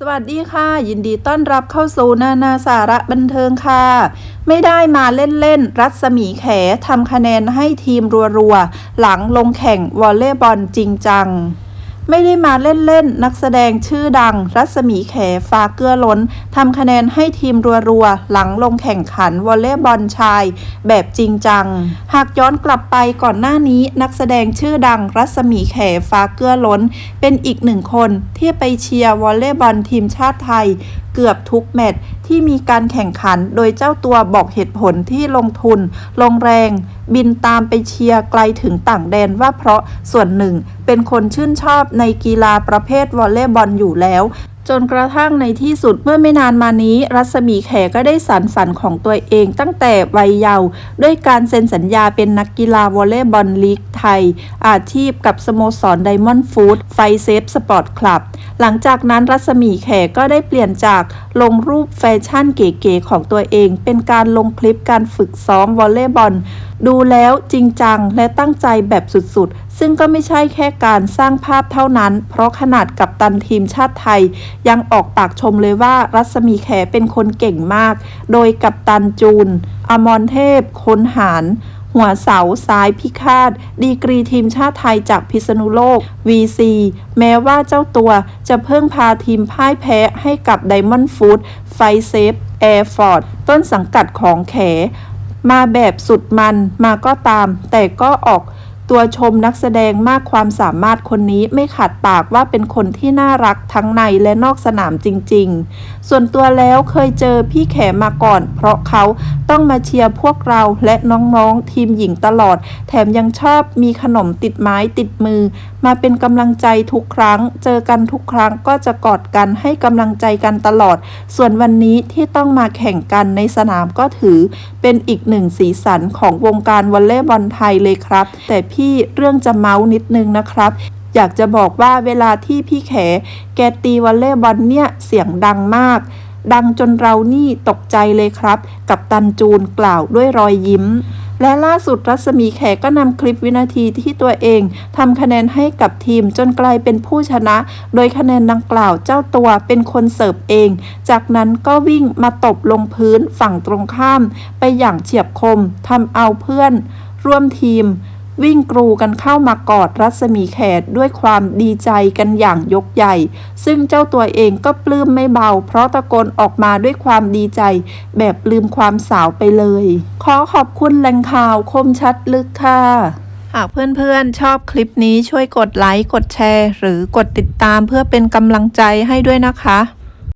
สวัสดีค่ะ ยินดีต้อนรับเข้าสู่นานาสาระบันเทิงค่ะ ไม่ได้มาเล่นๆ รัศมีแขทำคะแนนให้ทีมรัวๆ หลังลงแข่งวอลเลย์บอลจริงจัง ไม่ได้มาเล่นๆ นักแสดงชื่อดัง รัศมีแขฟ้าเกลือล้นทำคะแนนให้ทีมรัวๆ หลังลงแข่งขันวอลเลย์บอลชาย แบบจริงจัง หากย้อนกลับไปก่อนหน้านี้ นักแสดงชื่อดัง รัศมีแขฟ้าเกลือล้น เป็นอีกหนึ่งคนที่ไปเชียร์วอลเลย์บอลทีมชาติไทย เกือบทุกแมตช์ที่มีการแข่งขันโดยเจ้าตัวบอกเหตุผลที่ลงทุน ลงแรง บินตามไปเชียร์ไกลถึงต่างแดนว่าเพราะส่วนหนึ่ง เป็นคนชื่นชอบในกีฬาประเภทวอลเลย์บอลอยู่แล้ว จนกระทั่งในที่สุดเมื่อไม่นานมานี้ รัศมีแขก็ได้สารฝันของตัวเองตั้งแต่วัยเยาว์ด้วยการเซ็นสัญญาเป็นนักกีฬาวอลเลย์บอลลีกไทย อาชีพกับสโมสรไดมอนด์ฟู้ดไฟเซฟสปอร์ตคลับหลังจากนั้นรัศมีแขก็ได้เปลี่ยนจากลงรูปแฟชั่นเก๋ๆของตัวเอง เป็นการลงคลิปการฝึกซ้อมวอลเลย์บอล ดูแล้วจริงจังและตั้งใจแบบสุดๆ ซึ่งก็ไม่ใช่แค่การสร้างภาพเท่านั้น เพราะขนาดกับตันทีมชาติไทย ยังออกปากชมเลยว่ารัศมีแขเป็นคนเก่งมาก โดยกับตันจูน อมรเทพคนหารหัวเสาซ้ายพิฆาต ดีกรีทีมชาติไทยจากพิษณุโลก VC แม้ว่าเจ้าตัวจะเพิ่งพาทีมพ่ายแพ้ให้กับไดมอนด์ฟูดไฟเซฟแอร์ฟอร์ดต้นสังกัดของแข มาแบบสุดมันมาก็ตาม แต่ก็ออกตัวชมนักแสดงมากความสามารถคนนี้ไม่ขัดปากว่าเป็นคนที่น่ารักทั้งในและนอกสนามจริงๆ ส่วนตัวแล้วเคยเจอพี่แขมาก่อน เพราะเขาต้องมาเชียร์พวกเราและน้องๆทีมหญิงตลอด แถมยังชอบมีขนมติดไม้ติดมือ มาเป็นกำลังใจทุกครั้ง เจอกันทุกครั้งก็จะกอดกันให้กำลังใจกันตลอด ส่วนวันนี้ที่ต้องมาแข่งกันในสนามก็ถือ เป็นอีกหนึ่งสีสันของวงการวอลเลย์บอลไทยเลยครับ แต่พี่เรื่องจะเมาส์นิดนึงนะครับอยากจะบอกว่าเวลาที่พี่แข แกตีวอลเลย์บอลเนี่ยเสียงดังมาก ดังจนเรานี่ตกใจเลยครับ กับตันจูนกล่าวด้วยรอยยิ้ม และล่าสุดรัศมีแขกก็นำคลิปวินาทีที่ตัวเองทำคะแนนให้กับทีมจนกลายเป็นผู้ชนะ โดยคะแนนดังกล่าวเจ้าตัวเป็นคนเสิร์ฟเอง จากนั้นก็วิ่งมาตบลงพื้นฝั่งตรงข้าม ไปอย่างเฉียบคมทำเอาเพื่อน ร่วมทีม วิ่งกรูกันเข้ามากอดรัศมีแขกด้วยความดีใจกันอย่างยกใหญ่ ซึ่งเจ้าตัวเองก็ปลื้มไม่เบา เพราะตะโกนออกมาด้วยความดีใจ แบบลืมความสาวไปเลย ขอขอบคุณแหล่งข่าวคมชัดลึกค่ะหากเพื่อนๆ ชอบคลิปนี้ช่วยกดไลค์ กดแชร์ หรือกดติดตามเพื่อเป็นกำลังใจให้ด้วยนะคะ